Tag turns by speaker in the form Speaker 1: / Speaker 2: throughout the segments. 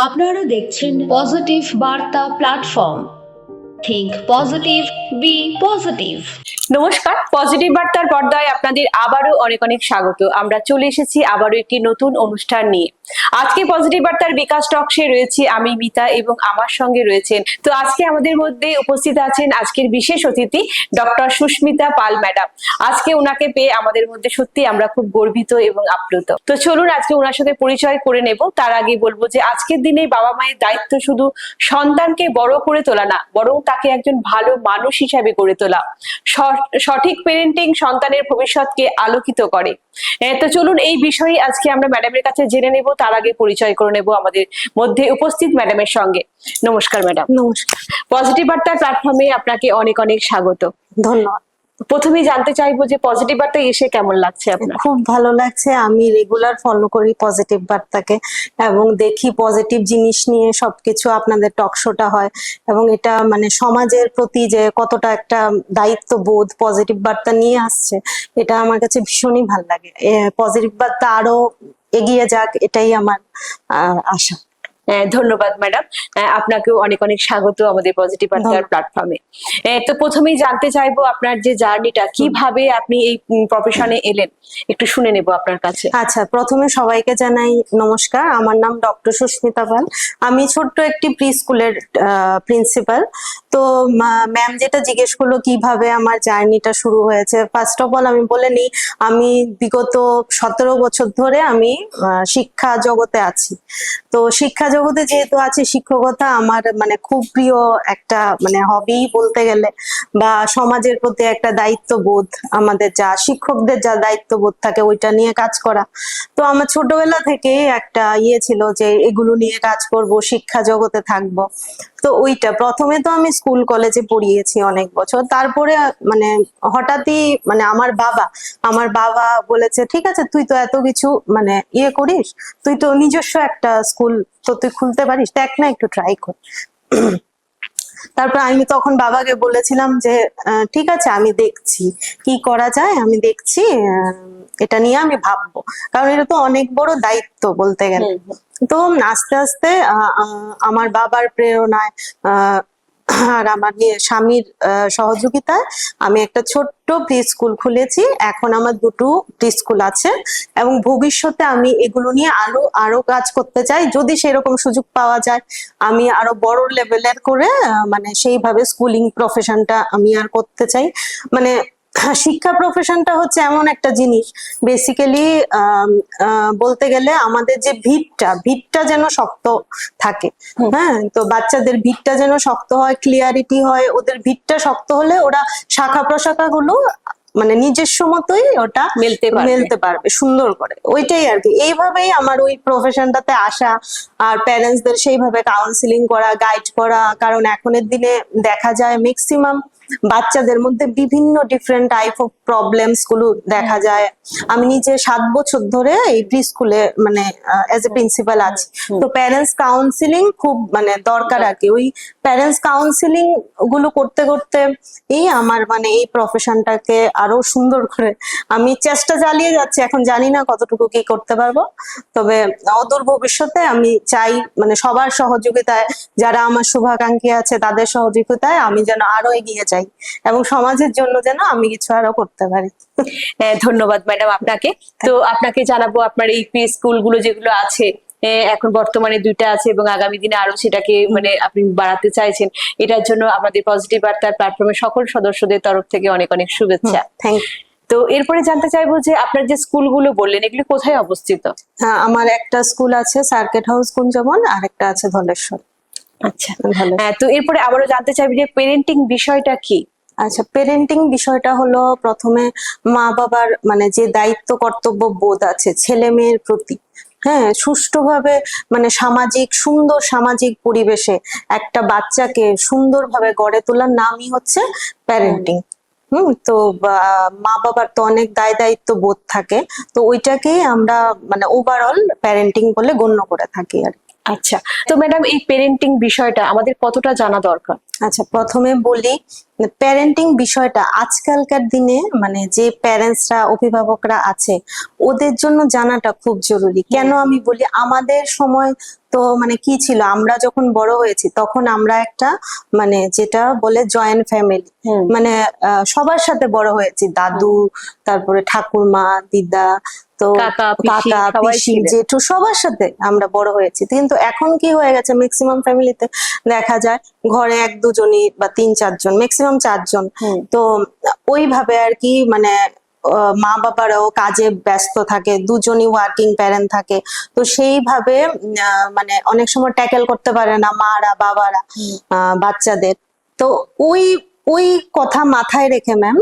Speaker 1: আপনারা দেখছেন পজিটিভ বার্তা platform think positive be positive
Speaker 2: নমস্কার পজিটিভ বার্তার পর্দায় আপনাদের আবারও অনেক অনেক স্বাগত। আমরা চলে এসেছি আবারও একটি নতুন অনুষ্ঠান নিয়ে। আজকে পজিটিভ বার্তার বিকাশ টকসে রয়েছে আমি মিতা এবং আমার সঙ্গে রয়েছেন। তো আজকে আমাদের মধ্যে উপস্থিত আছেন আজকের বিশেষ অতিথি ডক্টর সুস্মিতা পাল ম্যাডাম আজকে ওনাকে পেয়ে আমাদের মধ্যে সত্যি আমরা খুব গর্বিত এবং আপ্লুত। তো চলুন আজকে ওনার সাথে পরিচয় করে নেব। তার আগে বলব যে আজকের দিনে বাবা মায়ের দায়িত্ব শুধু সন্তানকে বড় করে তোলা না, বরং তাকে একজন ভালো মানুষ হিসাবে গড়ে তোলা। সঠিক পেরেন্টিং সন্তানের ভবিষ্যৎকে আলোকিত করে। তো চলুন এই বিষয়ে আজকে আমরা ম্যাডামের কাছে জেনে নেব তার আগে পরিচয় করে নেব আমাদের মধ্যে উপস্থিত ম্যাডামের সঙ্গে। নমস্কার ম্যাডাম
Speaker 3: নমস্কার।
Speaker 2: পজিটিভ বার্তার প্ল্যাটফর্মে আপনাকে অনেক অনেক স্বাগত।
Speaker 3: ধন্যবাদ।
Speaker 2: প্রথমেই জানতে চাইব যে পজিটিভ বার্তা এসে কেমন লাগছে আপনার?
Speaker 3: খুব ভালো লাগছে। আমি রেগুলার ফলো করি পজিটিভ বার্তাকে এবং দেখি পজিটিভ জিনিস নিয়ে সবকিছু আপনাদের টক শোটা হয় এবং এটা মানে সমাজের প্রতি যে কতটা একটা দায়িত্ব বোধ পজিটিভ বার্তা নিয়ে আসছে, এটা আমার কাছে ভীষণই ভালো লাগে। পজিটিভ বার্তা আরও এগিয়ে যাক, এটাই আমার আশা।
Speaker 2: ধন্যবাদ ম্যাডাম আপনাকেও অনেক অনেক স্বাগত আমাদের পজিটিভ
Speaker 3: ধন্যবাদ।
Speaker 2: প্ল্যাটফর্মে তো প্রথমেই জানতে চাইব আপনার যে জার্নিটা কীভাবে আপনি এই প্রফেশনে এলেন? একটু শুনে নেব আপনার কাছে।
Speaker 3: আচ্ছা প্রথমে সবাইকে জানাই নমস্কার। আমার নাম ডক্টর সুস্মিতা পাল। আমি ছোট্ট একটি প্রি স্কুলের প্রিন্সিপাল তো ম্যাম যেটা জিজ্ঞেস করল কীভাবে আমার জার্নিটা শুরু হয়েছে? ফার্স্ট অফ অল আমি বলে নিই আমি বিগত সতেরো বছর ধরে আমি শিক্ষা জগতে আছি। তো শিক্ষা জগতে যেহেতু আছে শিক্ষকতা, আমার মানে খুব প্রিয় একটা মানে হবি বলতে গেলে, বা সমাজের প্রতি একটা দায়িত্ববোধ, আমাদের যা শিক্ষকদের যা দায়িত্ববোধ থাকে ওইটা নিয়ে কাজ করা। তো আমার ছোটবেলা থেকে একটা ইয়ে ছিল যে এগুলো নিয়ে কাজ করব, শিক্ষা জগতে থাকব। তো ওইটা। প্রথমে তো আমি স্কুল কলেজে পড়িয়েছি অনেক বছর। তারপরে মানে হঠাৎই মানে আমার বাবা আমার বাবা বলেছে, ঠিক আছে, তুই তো এত কিছু মানে ইয়ে করিস, তুই তো নিজস্ব একটা স্কুল তো তুই খুলতে পারিস, দেখ না, একটু ট্রাই কর। তারপর আমি তখন বাবাকে বলেছিলাম যে আহ, ঠিক আছে আমি দেখছি। কি করা যায়? আমি দেখছি আহ, এটা নিয়ে আমি ভাববো। কারণ এটা তো অনেক বড় দায়িত্ব বলতে গেলে। তো আস্তে আস্তে আমার বাবার প্রেরণায় আহ, আর আমার স্বামীর সহযোগিতায় আমি একটা ছোট্ট প্রি স্কুল খুলেছি। এখন আমার দুটো প্রি স্কুল আছে এবং ভবিষ্যতে আমি এগুলো নিয়ে আরও আরও কাজ করতে চাই। যদি সেরকম সুযোগ পাওয়া যায়, আমি আরও বড় লেভেলের করে মানে সেইভাবে স্কুলিং প্রফেশনটা আমি আর করতে চাই। মানে শিক্ষা প্রফেশনটা হচ্ছে এমন একটা জিনিস। বেসিক্যালি বলতে গেলে আমাদের যে ভিতটা ভিতটা যেন শক্ত থাকে। হ্যাঁ তো বাচ্চাদের ভিতটা যেন শক্ত হয় ক্লিয়ারিটি হয় ওদের ভিতটা শক্ত হলে ওরা শাখা প্রশাখা গুলো মানে নিজস্ব মতোই ওটা
Speaker 2: মেলতে
Speaker 3: মেলতে পারবে সুন্দর করে। ওইটাই আর কি। এইভাবেই আমার ওই প্রফেশনটাতে আসা আর প্যারেন্টসদের সেইভাবে কাউন্সিলিং করা গাইড করা কারণ এখনের দিনে দেখা যায় ম্যাক্সিমাম বাচ্চাদের মধ্যে বিভিন্ন ডিফারেন্ট টাইপ অফ প্রবলেমসগুলো দেখা যায়। আমি নিজে সাত বছর ধরে এই প্রি স্কুলে মানে এজ এ প্রিন্সিপাল আছি। তো প্যারেন্টস কাউন্সিলিং খুব মানে দরকার আর কি ওই প্যারেন্টস কাউন্সিলিংগুলো করতে করতে এই আমার মানে এই প্রফেশনটাকে আরও সুন্দর করে আমি চেষ্টা চালিয়ে যাচ্ছি। এখন জানি না কতটুকু কি করতে পারব। তবে অদূর ভবিষ্যতে আমি চাই মানে সবার সহযোগিতায় যারা আমার শুভাকাঙ্ক্ষী আছে তাদের সহযোগিতায় আমি যেন আরও এগিয়ে যাই। এবং সমাজের জন্য যেন আমি কিছু আরও করতে পারি।
Speaker 2: হ্যাঁ, ধন্যবাদ ম্যাডাম আপনাকে। তো আপনাকে জানাব আপনার এই প্রি স্কুলগুলো যেগুলো আছে এখন বর্তমানে দুইটা আছে এবং আগামী দিনে আরও সেটাকে মানে আপনি বাড়াতে চাইছেন এটার জন্য আমাদের পজিটিভ বার্তার প্ল্যাটফর্মের সকল সদস্যদের তরফ থেকে অনেক অনেক শুভেচ্ছা।
Speaker 3: থ্যাংক
Speaker 2: তো এরপরে জানতে চাইব যে আপনার যে স্কুলগুলো বললেন এগুলো কোথায় অবস্থিত?
Speaker 3: হ্যাঁ আমার একটা স্কুল আছে সার্কিট হাউস কুঞ্জবন আর একটা আছে ধলেশ্বর।
Speaker 2: আচ্ছা। হ্যাঁ তো এরপরে আবারও জানতে চাইব যে পেরেন্টিং বিষয়টা কি?
Speaker 3: আচ্ছা পেরেন্টিং বিষয়টা হলো প্রথমে মা বাবার মানে যে দায়িত্ব কর্তব্য বোধ আছে ছেলে মেয়ের প্রতি হ্যাঁ সুষ্ঠুভাবে মানে সামাজিক সুন্দর সামাজিক পরিবেশে একটা বাচ্চাকে সুন্দরভাবে গড়ে তোলার নামই হচ্ছে প্যারেন্টিং হুম তো মা বাবার তো অনেক দায় দায়িত্ব বোধ থাকে তো ওইটাকেই আমরা মানে ওভারঅল প্যারেন্টিং বলে গণ্য করে থাকি আর কি।
Speaker 2: আচ্ছা তো ম্যাডাম এই পেরেন্টিং বিষয়টা আমাদের কতটা জানা দরকার?
Speaker 3: আচ্ছা প্রথমে বলি প্যারেন্টিং বিষয়টা আজকালকার দিনে মানে যে প্যারেন্টসরা অভিভাবকরা আছে, ওদের জন্য জানাটা খুব জরুরি। কেন আমি বলি, আমাদের সময় তো মানে কি ছিল? আমরা যখন বড় হয়েছি তখন আমরা একটা মানে যেটা বলে জয়েন্ট ফ্যামিলি মানে সবার সাথে বড় হয়েছি। দাদু তারপরে ঠাকুরমা দিদা তো
Speaker 2: কাকা, পিসি।
Speaker 3: জেঠু সবার সাথে আমরা বড় হয়েছি। কিন্তু এখন কি হয়ে গেছে? ম্যাক্সিমাম ফ্যামিলিতে দেখা যায় ঘরে এক দুজনই বা তিন চারজন ম্যাক্সিমাম চারজন। তো ওইভাবে আর কি মানে মা বাবারাও কাজে ব্যস্ত থাকে দুজনই ওয়ার্কিং প্যারেন্ট থাকে। তো সেইভাবে আহ, মানে অনেক সময় ট্যাকেল করতে পারে না মারা বাবারা আহ, বাচ্চাদের। তো ওই ওই কথা মাথায় রেখে ম্যাম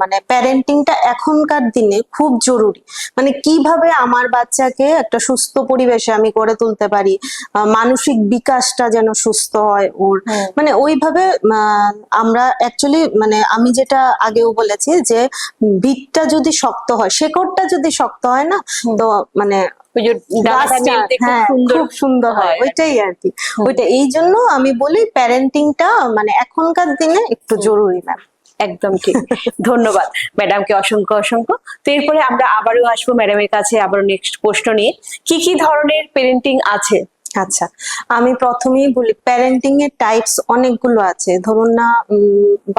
Speaker 3: মানে প্যারেন্টিংটা এখনকার দিনে খুব জরুরি। মানে কীভাবে আমার বাচ্চাকে একটা সুস্থ পরিবেশে আমি গড়ে তুলতে পারি মানসিক বিকাশটা যেন সুস্থ হয় ওর। মানে ওইভাবে আমরা অ্যাকচুয়ালি মানে আমি যেটা আগেও বলেছি যে ভিতটা যদি শক্ত হয় শেকড়টা যদি শক্ত হয় না তো মানে
Speaker 2: ওই যে খুব
Speaker 3: হ্যাঁ,
Speaker 2: সুন্দর
Speaker 3: খুব সুন্দর হয়। ওইটাই আর কি। ওইটা এই জন্য আমি বলি প্যারেন্টিংটা মানে এখনকার দিনে একটু জরুরি ম্যাম
Speaker 2: একদম ঠিক। ধন্যবাদ। ম্যাডামকে অসংখ্য অসংখ্য। তো এরপরে আমরা আবারও আসব ম্যাডামের কাছে আবারও নেক্সট প্রশ্ন নিয়ে। কি কি ধরনের পেরেন্টিং আছে?
Speaker 3: আচ্ছা আমি প্রথমেই বলি প্যারেন্টিং এর টাইপস অনেকগুলো আছে। ধরুন না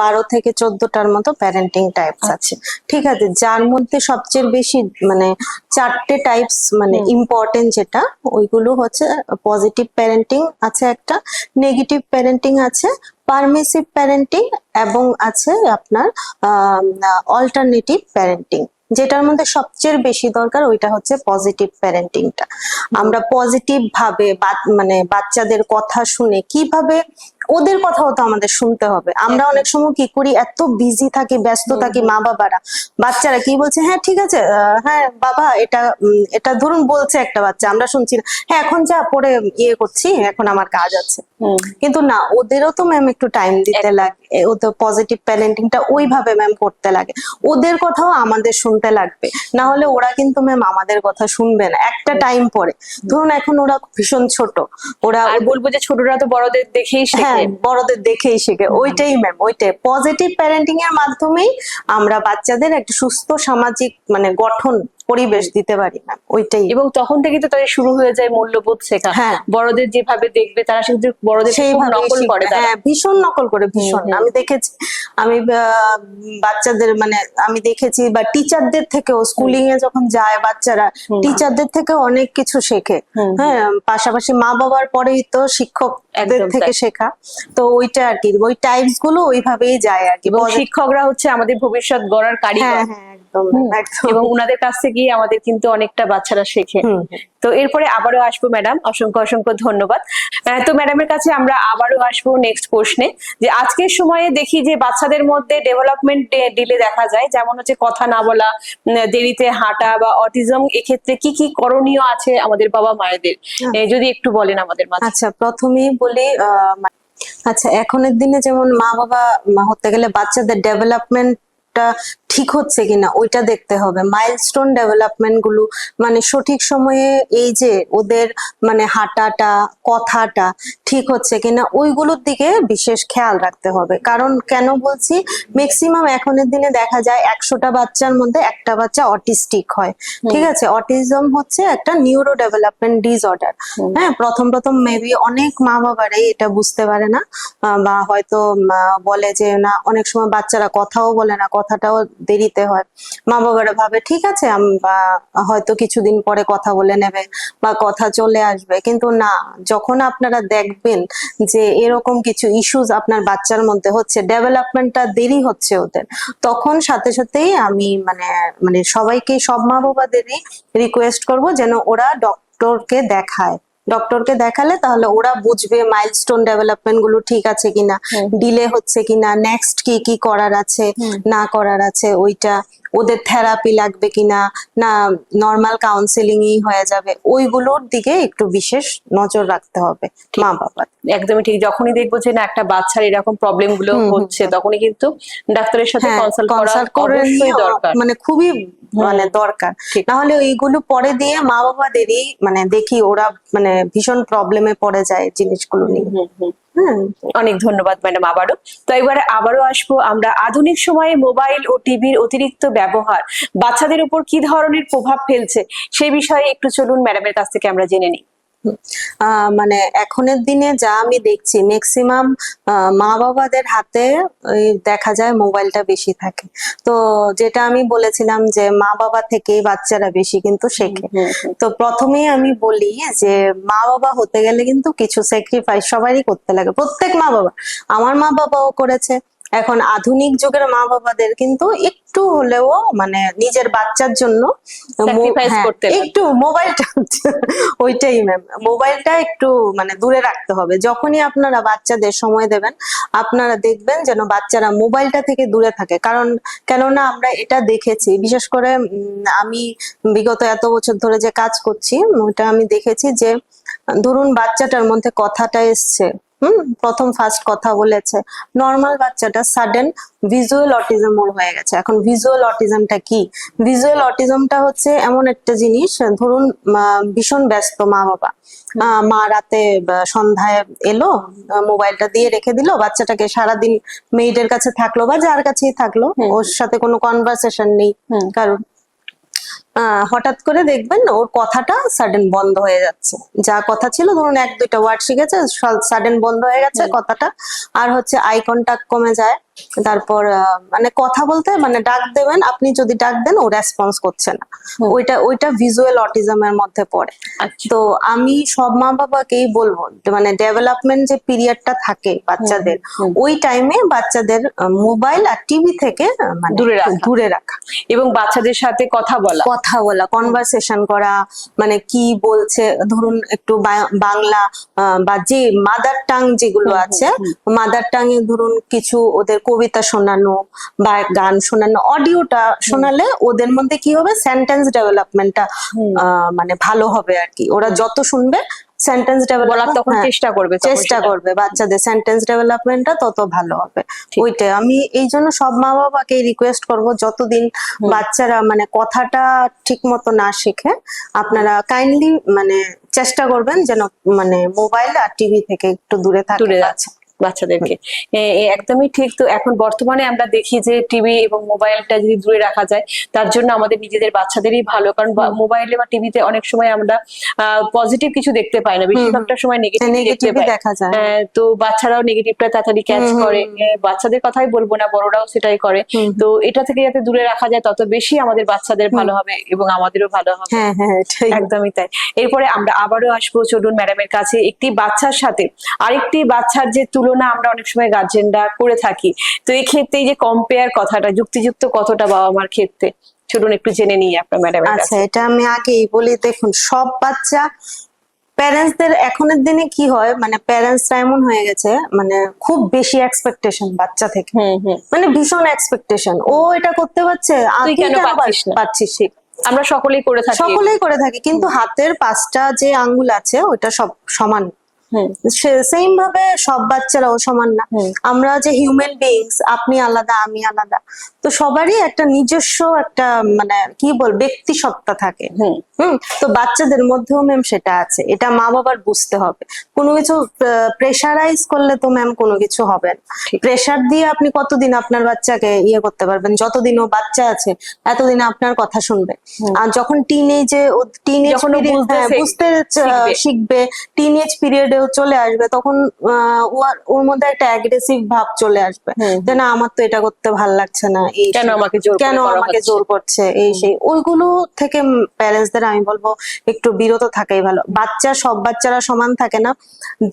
Speaker 3: বারো থেকে চোদ্দটার মতো প্যারেন্টিং টাইপস আছে। ঠিক আছে যার মধ্যে সবচেয়ে বেশি মানে চারটে টাইপস মানে ইম্পর্টেন্ট যেটা ওইগুলো হচ্ছে পজিটিভ প্যারেন্টিং আছে একটা নেগেটিভ প্যারেন্টিং আছে পারমিসিভ প্যারেন্টিং এবং আছে আপনার অল্টারনেটিভ প্যারেন্টিং যেটার মধ্যে সবচেয়ে বেশি দরকার ওইটা হচ্ছে পজিটিভ প্যারেন্টিংটা আমরা পজিটিভ ভাবে মানে বাচ্চাদের কথা শুনে কীভাবে ওদের কথাও তো আমাদের শুনতে হবে। আমরা অনেক সময় কি করি এত বিজি থাকি ব্যস্ত থাকি মা বাবারা বাচ্চারা কি বলছে হ্যাঁ ঠিক আছে হ্যাঁ বাবা এটা এটা ধরুন বলছে একটা বাচ্চা আমরা শুনছি না। হ্যাঁ এখন যা পরে ইয়ে করছি এখন আমার কাজ আছে। কিন্তু না ওদেরও তো ম্যাম একটু টাইম দিতে লাগে। ও তো পজিটিভ প্যারেন্টিংটা ওইভাবে ম্যাম করতে লাগে। ওদের কথাও আমাদের শুনতে লাগবে। না হলে ওরা কিন্তু ম্যাম আমাদের কথা শুনবে না। একটা টাইম পরে। ধরুন এখন ওরা ভীষণ ছোট। ওরা
Speaker 2: বলব যে ছোটরা তো বড়দের দেখেই
Speaker 3: হ্যাঁ বড়দের দেখেই শেখে। ওইটাই ম্যাম ওইটাই। পজিটিভ প্যারেন্টিং এর মাধ্যমেই আমরা বাচ্চাদের একটা সুস্থ সামাজিক মানে গঠন পরিবেশ দিতে পারি ম্যাম ওইটাই।
Speaker 2: এবং তখন থেকে তো তাদের শুরু হয়ে যায় মূল্যবোধ শেখা।
Speaker 3: হ্যাঁ।
Speaker 2: বড়দের যেভাবে দেখবে তারা কিন্তু বড়দের নকল করে
Speaker 3: হ্যাঁ ভীষণ নকল করে ভীষণ। আমি দেখেছি আমি বাচ্চাদের মানে আমি দেখেছি বা টিচারদের থেকেও স্কুলিং এ যখন যায় বাচ্চারা টিচারদের থেকে অনেক কিছু শেখে। হ্যাঁ পাশাপাশি মা বাবার পরেই তো শিক্ষকদের থেকে শেখা। তো ওইটা আর কি ওই টাইপসগুলো ওইভাবেই যায় আর কি।
Speaker 2: শিক্ষকরা হচ্ছে আমাদের ভবিষ্যৎ গড়ার কারিগর।
Speaker 3: হ্যাঁ
Speaker 2: এবং উনাদের কাছ থেকেই আমাদের কিন্তু অনেকটা বাচ্চারা শেখে। তো এরপরে আবারও আসব ম্যাডাম। অসংখ্য অসংখ্য ধন্যবাদ। তো ম্যাডামের কাছে আমরা আবারও আসব নেক্সট প্রশ্নে। যে আজকের সময়ে দেখি যে বাচ্চাদের মধ্যে ডেভেলপমেন্ট ডিলে দেখা যায় যেমন হচ্ছে কথা না বলা দেরিতে হাঁটা বা অটিজম এক্ষেত্রে কি কি করণীয় আছে আমাদের বাবা মায়েদের? যদি একটু বলেন আমাদের মাঝে।
Speaker 3: আচ্ছা প্রথমেই বলি আচ্ছা এখনের দিনে যেমন মা বাবা হতে গেলে বাচ্চাদের ডেভেলপমেন্টটা ঠিক হচ্ছে কিনা ওইটা দেখতে হবে। মাইলস্টোন ডেভেলপমেন্টগুলো মানে সঠিক সময়ে এই যে ওদের মানে হাঁটাটা কথাটা ঠিক হচ্ছে কিনা ওইগুলোর দিকে বিশেষ খেয়াল রাখতে হবে। কারণ কেন বলছি? ম্যাক্সিমাম এখনের দিনে দেখা যায় একশোটা বাচ্চার মধ্যে একটা বাচ্চা অটিস্টিক হয়। ঠিক আছে? অটিজম হচ্ছে একটা নিউরো ডেভেলপমেন্ট ডিসঅর্ডার হ্যাঁ প্রথম প্রথম মেবি অনেক মা বাবারাই এটা বুঝতে পারে না বা হয়তো বলে যে না অনেক সময় বাচ্চারা কথাও বলে না কথাটাও দেরিতে হয়। মা বাবারা ভাবে, ঠিক আছে বা হয়তো কিছুদিন পরে কথা বলে নেবে বা কথা চলে আসবে। কিন্তু না, যখন আপনারা দেখবেন যে এরকম কিছু ইস্যুস আপনার বাচ্চার মধ্যে হচ্ছে ডেভেলপমেন্টটা দেরি হচ্ছে ওদের, তখন সাথে সাথেই আমি মানে মানে সবাইকে, সব মা বাবাদেরই রিকোয়েস্ট করব যেন ওরা ডক্টরকে দেখায়। ডক্টরকে দেখালে তাহলে ওরা বুঝবে মাইলস্টোন ডেভেলপমেন্টগুলো ঠিক আছে কিনা ডিলে হচ্ছে কিনা নেক্সট কি কি করার আছে না করার আছে ওইটা ওদের থেরাপি লাগবে কিনা না নর্মাল কাউন্সেলিংই হয়ে যাবে ওইগুলোর দিকে একটু বিশেষ নজর রাখতে হবে মা বাবা
Speaker 2: একদমই ঠিক যখনই দেখব যে না একটা বাচ্চার এরকম
Speaker 3: প্রবলেমগুলো
Speaker 2: হচ্ছে তখনই কিন্তু ডাক্তারের সাথে
Speaker 3: হ্যাঁ
Speaker 2: কনসাল্ট করা অবশ্যই দরকার।
Speaker 3: মানে খুবই মানে দরকার। না হলে এইগুলো পরে দিয়ে মা বাবাদেরই মানে দেখি ওরা মানে ভীষণ প্রবলেমে পড়ে যায় জিনিসগুলো নিয়ে। হ্যাঁ
Speaker 2: অনেক ধন্যবাদ ম্যাডাম আবারও। তো এবারে আবারও আসব আমরা আধুনিক সময়ে মোবাইল ও টিভির অতিরিক্ত ব্যবহার। বাচ্চাদের উপর কি ধরনের প্রভাব ফেলছে সেই বিষয়ে একটু চলুন ম্যাডামের কাছ থেকে আমরা জেনে নিই।
Speaker 3: মানে এখনের দিনে যা আমি দেখছি ম্যাক্সিমাম মা বাবাদের হাতে দেখা যায় মোবাইলটা বেশি থাকে। তো যেটা আমি বলেছিলাম যে মা বাবা থেকেই বাচ্চারা বেশি কিন্তু শেখে। তো প্রথমেই আমি বলি যে মা বাবা হতে গেলে কিন্তু কিছু স্যাক্রিফাইস সবারই করতে লাগে। প্রত্যেক মা বাবা আমার মা বাবাও করেছে। এখন আধুনিক যুগের মা বাবাদের কিন্তু একটু হলেও মানে নিজের বাচ্চার জন্য হ্যাঁ। একটু মোবাইলটা ওইটাই ম্যাম মোবাইলটা একটু মানে দূরে রাখতে হবে। যখনই আপনারা বাচ্চাদের সময় দেবেন আপনারা দেখবেন যেন বাচ্চারা মোবাইলটা থেকে দূরে থাকে। কারণ কেননা আমরা এটা দেখেছি বিশেষ করে উম, আমি বিগত এত বছর ধরে যে কাজ করছি ওটা আমি দেখেছি যে ধরুন বাচ্চাটার মধ্যে কথাটা এসছে হুম প্রথম ফার্স্ট কথা বলেছে। নর্মাল বাচ্চাটা সাডেন ভিজুয়াল অটিজম ওর হয়ে গেছে। এখন ভিজুয়াল অটিজমটা কি? ভিজুয়াল অটিজমটা হচ্ছে এমন একটা জিনিস ধরুন ভীষণ ব্যস্ত মা বাবা। মা রাতে সন্ধ্যায় এলো মোবাইলটা দিয়ে রেখে দিল বাচ্চাটাকে সারাদিন মেয়েদের কাছে থাকল বা যার কাছেই থাকল ওর সাথে কোনো কনভারসেশন নেই। কারণ হঠাৎ করে দেখবেন ওর কথাটা সাডেন বন্ধ হয়ে যাচ্ছে। যা কথা ছিল ধরুন এক দুইটা ওয়ার্ড শিখেছে সাডেন বন্ধ হয়ে গেছে কথাটা আর হচ্ছে আই কন্টাক্ট কমে যায়। তারপর মানে কথা বলতে মানে ডাক দেবেন আপনি যদি ডাক দেন ও রেসপন্স করছে না। ওইটা ওইটা ভিজুয়াল অটিজমের মধ্যে পড়ে।
Speaker 2: আচ্ছা।
Speaker 3: তো আমি সব মা বাবাকেই বলব মানে ডেভেলপমেন্ট যে পিরিয়ডটা থাকে বাচ্চাদের ওই টাইমে বাচ্চাদের মোবাইল আর টিভি থেকে মানে
Speaker 2: দূরে রাখা।
Speaker 3: দূরে রাখা।
Speaker 2: এবং বাচ্চাদের সাথে কথা বলা।
Speaker 3: কথা বলা কনভারসেশন করা মানে কি বলছে ধরুন একটু বাংলা বা যে মাদার টাং যেগুলো আছে। মাদার টাং এ ধরুন কিছু ওদের কবিতা শোনানো বা গান শোনানো অডিওটা শোনালে ওদের মধ্যে কি হবে? সেন্টেন্স ডেভেলপমেন্টটা। মানে ভালো হবে আর কি। ওরা যত শুনবে সেন্টেন্স
Speaker 2: বলার
Speaker 3: ডেভেলপমেন্ট
Speaker 2: তখন চেষ্টা করবে
Speaker 3: চেষ্টা করবে বাচ্চাদের সেন্টেন্স ডেভেলপমেন্টটা তত ভালো হবে।
Speaker 2: ঠিক।
Speaker 3: ওইটাই। আমি এই জন্য সব মা বাবাকে রিকোয়েস্ট করব যতদিন বাচ্চারা মানে কথাটা ঠিক মতো না শেখে আপনারা কাইন্ডলি মানে চেষ্টা করবেন যেন মানে মোবাইল আর টিভি থেকে একটু দূরে থাকে
Speaker 2: দূরে যাচ্ছে বাচ্চাদেরকে। একদমই ঠিক তো। এখন বর্তমানে আমরা দেখি যে টিভি এবং মোবাইলটা যদি দূরে রাখা যায় তার জন্য আমাদের নিজেদের বাচ্চাদেরই ভালো। কারণ মোবাইলে বা টিভিতে অনেক সময় আমরা পজিটিভ কিছু দেখতে পাই না। বেশিরভাগটা সময় নেগেটিভ দেখতে পাই।
Speaker 3: যায়।
Speaker 2: তো বাচ্চারাও নেগেটিভটা তাড়াতাড়ি ক্যাচ করে। বাচ্চাদের কথাই বলব না বড়রাও সেটাই করে। তো এটা থেকে যাতে দূরে রাখা যায় তত বেশি আমাদের বাচ্চাদের ভালো হবে এবং আমাদেরও ভালো হবে।
Speaker 3: হ্যাঁ হ্যাঁ
Speaker 2: একদমই তাই। এরপরে আমরা আবারও আসব। চলুন ম্যাডামের কাছে একটি বাচ্চার সাথে। আরেকটি বাচ্চার যে তুলনা আমরা অনেক সময় গার্জেনরা করে থাকি। তো এই ক্ষেত্রে যে কম্পেয়ার কথাটা যুক্তিযুক্ত কতটা বাবা মার ক্ষেত্রে চলুন একটু জেনে নিই আপনার ম্যাডামের
Speaker 3: আচ্ছা এটা আমি আগেই বলি দেখুন সব বাচ্চা প্যারেন্টসদের এখনের দিনে কি হয় মানে প্যারেন্টসরা এমন হয়ে গেছে মানে খুব বেশি এক্সপেকটেশন বাচ্চা থেকে। মানে ভীষণ এক্সপেকটেশন ও এটা করতে পারছে
Speaker 2: তুই কেন?
Speaker 3: পাচ্ছিস ঠিক
Speaker 2: আমরা সকলেই করে থাকি।
Speaker 3: সকলেই করে থাকে কিন্তু হাতের পাঁচটা যে আঙ্গুল আছে ওটা সব সমান। সেম ভাবে সব বাচ্চারাও সমান না। আমরা যে হিউম্যান বিংস আপনি আলাদা আমি আলাদা। তো সবারই একটা নিজস্ব একটা মানে কি বল ব্যক্তি সত্তা থাকে।
Speaker 2: হুম
Speaker 3: হুম? তো বাচ্চাদের মধ্যেও ম্যাম সেটা আছে। এটা মা বাবার বুঝতে হবে। কোনো কিছু প্রেশারাইজ করলে তো ম্যাম কোনো কিছু হবে না। প্রেশার দিয়ে আপনি কতদিন আপনার বাচ্চাকে ইয়ে করতে পারবেন? যতদিন ও বাচ্চা আছে এতদিন আপনার কথা শুনবে। আর যখন টিনেজে টিনেজ
Speaker 2: বুঝতে শিখবে।
Speaker 3: শিখবে। টিনেজ পিরিয়ডেও চলে আসবে তখন ওর- মধ্যে একটা অ্যাগ্রেসিভ ভাব চলে আসবে। যে না আমার তো এটা করতে ভালো লাগছে না এই
Speaker 2: কেন আমাকে জোর
Speaker 3: কেন আমাকে জোর করছে এই সেই ওইগুলো থেকে প্যারেন্টসদের আমি বলব একটু বিরত থাকাই ভালো। বাচ্চা সব বাচ্চারা সমান থাকে না।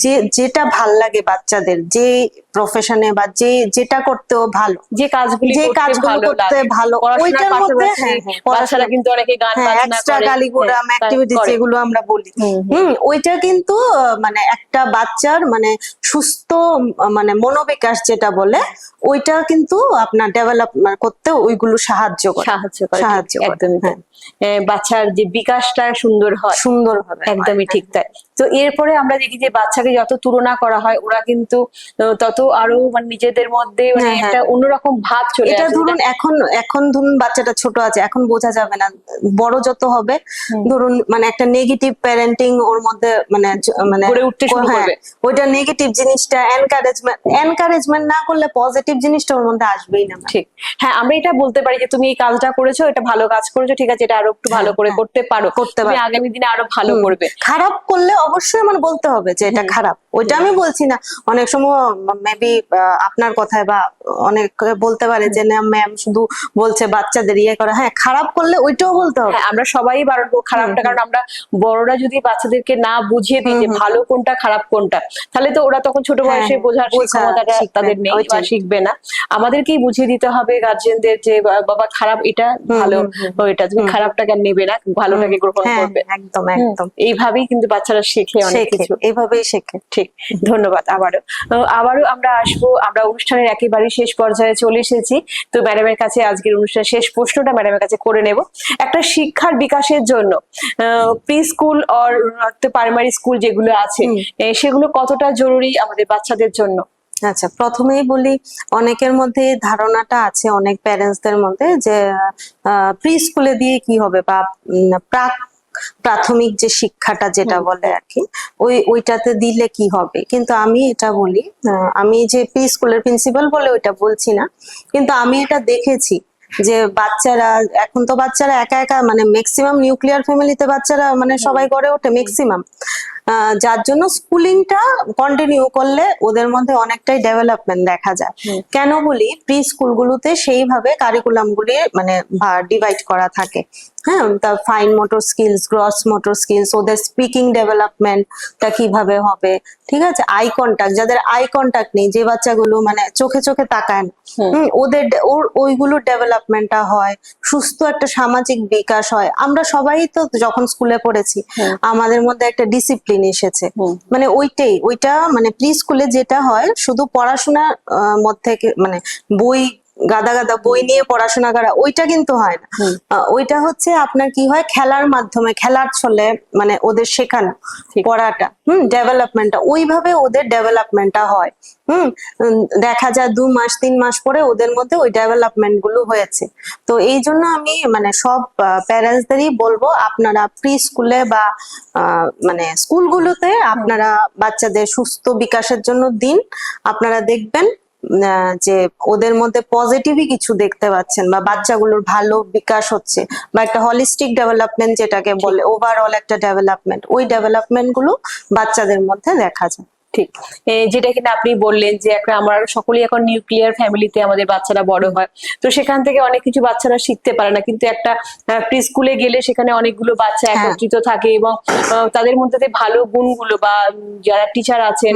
Speaker 3: যে যেটা ভালো লাগে বাচ্চাদের যে প্রফেশনে বা যে যেটা করতেও ভালো
Speaker 2: যে কাজগুলি
Speaker 3: যে কাজগুলো করতে ভালো ওইটার মধ্যে হ্যাঁ হ্যাঁ
Speaker 2: বাচ্চারা
Speaker 3: পড়াশোনা
Speaker 2: কিন্তু অনেকে গান
Speaker 3: হ্যাঁ
Speaker 2: বাজনা
Speaker 3: এক্সট্রা
Speaker 2: করে
Speaker 3: কালিগুরাম
Speaker 2: হ্যাঁ,
Speaker 3: অ্যাক্টিভিটিস যেগুলো আমরা বলি।
Speaker 2: হুম,
Speaker 3: ওইটা কিন্তু মানে একটা বাচ্চার মানে সুস্থ মানে মনোবিকাশ যেটা বলে ওইটা কিন্তু আপনার ডেভেলপ করতে ওইগুলো সাহায্য করে।
Speaker 2: সাহায্য করে
Speaker 3: সাহায্য
Speaker 2: একদমই
Speaker 3: হ্যাঁ।
Speaker 2: বাচ্চার যে বিকাশটা সুন্দর হয়।
Speaker 3: সুন্দর হবে
Speaker 2: একদমই ঠিক তাই। তো এরপরে আমরা দেখি যে বাচ্চাকে যত তুলনা করা হয় ওরা কিন্তু তত আরও মানে নিজেদের মধ্যে মানে
Speaker 3: হ্যাঁ, হ্যাঁ।
Speaker 2: একটা অন্যরকম ভাব চলে
Speaker 3: এটা ধরুন এখন এখন ধরুন বাচ্চাটা ছোট আছে এখন বোঝা যাবে না বড় যত হবে ধরুন মানে একটা নেগেটিভ প্যারেন্টিং ওর মধ্যে মানে মানে
Speaker 2: উঠতে শুরু
Speaker 3: হ্যাঁ,
Speaker 2: করবে।
Speaker 3: ওইটা নেগেটিভ জিনিসটা এনকারেজমেন্ট এনকারেজমেন্ট না করলে পজিটিভ জিনিসটা ওর মধ্যে আসবেই না
Speaker 2: ঠিক হ্যাঁ আমরা এটা বলতে পারি যে তুমি এই কাজটা করেছ এটা ভালো কাজ করেছ ঠিক আছে এটা আরও একটু ভালো
Speaker 3: হ্যাঁ,
Speaker 2: করে
Speaker 3: হ্যাঁ।
Speaker 2: করতে পারো
Speaker 3: করতে পারো।
Speaker 2: আগামী দিনে আরও ভালো করবে
Speaker 3: খারাপ করলে অবশ্যই আমার বলতে হবে যে এটা খারাপ। ওইটা আমি বলছি না। অনেক সময় মেবি আপনার কথায় বা অনেক বলতে পারে যে না ম্যাম শুধু বলছে বাচ্চাদের ইয়ে করে। হ্যাঁ খারাপ করলে ওইটাও বলতে হবে।
Speaker 2: হ্যাঁ আমরা সবাই বাড়বো খারাপটা কারণ আমরা বড়রা যদি বাচ্চাদেরকে না বুঝিয়ে দিই যে ভালো কোনটা খারাপ কোনটা তাহলে তো ওরা তখন ছোট
Speaker 3: হ্যাঁ,
Speaker 2: বয়সে বোঝার ক্ষমতাটা
Speaker 3: শিখবে
Speaker 2: তাদের
Speaker 3: না,
Speaker 2: নেই বা শিখবে না। আমাদেরকেই বুঝিয়ে দিতে হবে গার্জেনদের যে বাবা খারাপ এটা ভালো এটা তুমি। খারাপটাকে নেবে না? ভালোটাকে গ্রহণ
Speaker 3: হ্যাঁ
Speaker 2: করবে।
Speaker 3: একদম একদম।
Speaker 2: এইভাবেই কিন্তু বাচ্চারা শেখে অনেক কিছু।
Speaker 3: এইভাবেই শেখে।
Speaker 2: ঠিক ধন্যবাদ আবারও। আবারও আমরা আসব আমরা অনুষ্ঠানের একেবারে শেষ পর্যায়ে চলে এসেছি। তো ম্যাডামের কাছে আজকের অনুষ্ঠানের শেষ প্রশ্নটা ম্যাডামের কাছে করে নেব। একটা শিক্ষার বিকাশের জন্য pre school or primary school যেগুলো আছে সেগুলো কতটা জরুরি আমাদের বাচ্চাদের জন্য?
Speaker 3: আচ্ছা প্রথমেই বলি অনেকের মধ্যে ধারণাটা আছে অনেক প্যারেন্টসদের মধ্যে যে প্রি স্কুলে দিয়ে কি হবে বা প্রাক প্রাথমিক যে শিক্ষাটা যেটা বলে আর কি ওই ওইটাতে দিলে কি হবে? কিন্তু আমি এটা বলি আমি যে প্রি স্কুলের প্রিন্সিপাল বলে ওইটা বলছি না কিন্তু আমি এটা দেখেছি যে বাচ্চারা এখন তো বাচ্চারা একা একা মানে ম্যাক্সিমাম নিউক্লিয়ার ফ্যামিলিতে বাচ্চারা মানে সবাই গড়ে ওঠে ম্যাক্সিমাম যার জন্য স্কুলিংটা কন্টিনিউ করলে ওদের মধ্যে অনেকটাই ডেভেলপমেন্ট দেখা যায়। কেন বলি প্রি স্কুলগুলোতে সেইভাবে কারিকুলাম গুলি মানে ডিভাইড করা থাকে। হ্যাঁ তা fine motor skills gross motor skills ওদের স্পিকিং ডেভেলপমেন্টটা কীভাবে হবে? ঠিক আছে? আই কন্টাক্ট যাদের আই কন্টাক্ট নেই যে বাচ্চাগুলো মানে চোখে চোখে তাকায় ওদের ওর ওইগুলো ডেভেলপমেন্টটা হয় সুস্থ একটা সামাজিক বিকাশ হয়। আমরা সবাই তো যখন স্কুলে পড়েছি আমাদের মধ্যে একটা ডিসিপ্লিন এসেছে। মানে ওইটাই ওইটা মানে প্রি স্কুলে যেটা হয় শুধু পড়াশোনার মধ্যে মানে বই গাদা গাদা বই নিয়ে পড়াশোনা করা ওইটা কিন্তু হয় না। ওইটা হচ্ছে আপনার কি হয় খেলার মাধ্যমে খেলার ছলে মানে ওদের শেখানো। পড়াটা হুম ডেভেলপমেন্টটা ওইভাবে ওদের ডেভেলপমেন্টটা হয়। হুম দেখা যায় দু মাস তিন মাস পরে ওদের মধ্যে ওই ডেভেলপমেন্টগুলো হয়েছে। তো এই জন্য আমি মানে সব প্যারেন্টসদেরই বলব আপনারা প্রি স্কুলে বা মানে স্কুলগুলোতে আপনারা বাচ্চাদের সুস্থ বিকাশের জন্য দিন আপনারা দেখবেন যে ওদের মধ্যে পজিটিভই কিছু দেখতে পাচ্ছেন বা বাচ্চাগুলোর ভালো বিকাশ হচ্ছে বা একটা হলিস্টিক ডেভেলপমেন্ট যেটাকে বলে ওভারঅল একটা ডেভেলপমেন্ট ওই ডেভেলপমেন্টগুলো বাচ্চাদের মধ্যে দেখা যায়।
Speaker 2: ঠিক। যেটা কিনা আপনি বললেন যে একটা আমরা সকলেই এখন নিউক্লিয়ার ফ্যামিলিতে আমাদের বাচ্চারা বড় হয়। তো সেখান থেকে অনেক কিছু বাচ্চারা শিখতে পারে না। কিন্তু একটা প্রি স্কুলে গেলে সেখানে অনেকগুলো বাচ্চা
Speaker 3: হ্যাঁ।
Speaker 2: একত্রিত থাকে এবং তাদের মধ্যে ভালো গুণগুলো বা যারা টিচার আছেন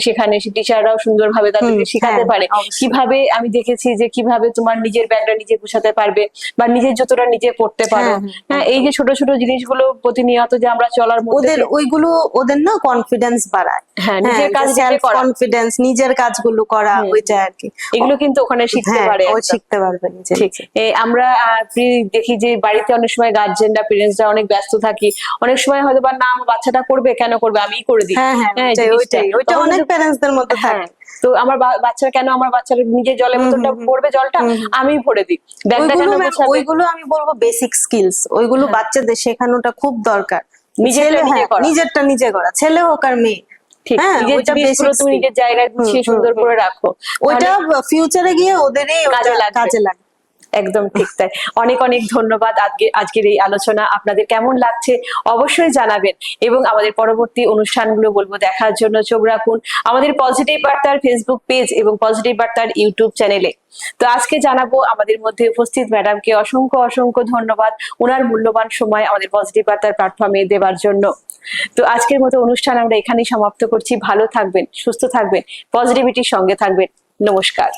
Speaker 2: সেখানে সেই টিচাররাও সুন্দরভাবে তাদেরকে শেখাতে
Speaker 3: হ্যাঁ,
Speaker 2: পারে। কীভাবে আমি দেখেছি যে কীভাবে তোমার নিজের ব্যাগটা নিজে গুছাতে পারবে বা নিজের জুতোটা নিজে পড়তে পারো।
Speaker 3: হ্যাঁ, হ্যাঁ,
Speaker 2: হ্যাঁ এই যে ছোট ছোট জিনিসগুলো প্রতিনিয়ত যে আমরা চলার
Speaker 3: ওদের ওইগুলো ওদের না কনফিডেন্স বাড়ায়।
Speaker 2: হ্যাঁ নিজের কাজ
Speaker 3: সেলফ
Speaker 2: করা।
Speaker 3: কনফিডেন্স নিজের কাজগুলো করা ওইটা আর কি।
Speaker 2: এগুলো কিন্তু ওখানে শিখতে
Speaker 3: হ্যাঁ
Speaker 2: পারে
Speaker 3: ও শিখতে পারবে
Speaker 2: ঠিক। আমরা দেখি যে বাড়িতে অনেক সময় গার্জেনরা পেরেন্টসরা অনেক ব্যস্ত থাকি। অনেক সময় হয়তো বা না আমার বাচ্চাটা করবে কেন করবে? আমিই করে দিই।
Speaker 3: হ্যাঁ হ্যাঁ
Speaker 2: হ্যাঁ,
Speaker 3: ওইটাই, ওইটা অনেক প্যারেন্টসদের মধ্যে
Speaker 2: হ্যাঁ
Speaker 3: থাকে।
Speaker 2: তো আমার বা- বাচ্চারা কেন আমার বাচ্চারা নিজে জলের
Speaker 3: হুম।
Speaker 2: পড়বে জলটা। আমি ভরে দিই। ব্যাগটা কেন
Speaker 3: ওইগুলো আমি বলব বেসিক স্কিলস ওইগুলো
Speaker 2: হ্যাঁ।
Speaker 3: বাচ্চাদের শেখানোটা খুব দরকার। হ্যাঁ, নিজেরটা নিজে করা। ছেলে হোক আর মেয়ে।
Speaker 2: ঠিক
Speaker 3: হ্যাঁ,
Speaker 2: নিজের
Speaker 3: ওইটা
Speaker 2: জিনিসগুলো
Speaker 3: basic
Speaker 2: তুমি
Speaker 3: skill।
Speaker 2: নিজের জায়গায় গুছিয়ে
Speaker 3: হুম,
Speaker 2: সুন্দর
Speaker 3: হুম,
Speaker 2: করে রাখো।
Speaker 3: ওইটা ফিউচারে গিয়ে ওদেরই
Speaker 2: কাজে
Speaker 3: ওটা
Speaker 2: লাগবে।
Speaker 3: কাজে লাগবে।
Speaker 2: একদম ঠিক তাই। অনেক অনেক ধন্যবাদ আজকে আজকের এই আলোচনা। আপনাদের কেমন লাগছে অবশ্যই জানাবেন এবং আমাদের পরবর্তী অনুষ্ঠানগুলো বলব দেখার জন্য চোখ রাখুন। আমাদের পজিটিভ বার্তার ফেসবুক পেজ এবং পজিটিভ বার্তার ইউটিউব চ্যানেলে তো আজকে জানাব আমাদের মধ্যে উপস্থিত ম্যাডামকে অসংখ্য অসংখ্য ধন্যবাদ। ওনার মূল্যবান সময় আমাদের পজিটিভ বার্তার প্ল্যাটফর্মে দেওয়ার জন্য। তো আজকের মতো অনুষ্ঠান আমরা এখানেই সমাপ্ত করছি। ভালো থাকবেন, সুস্থ থাকবেন পজিটিভিটির সঙ্গে থাকবেন। নমস্কার।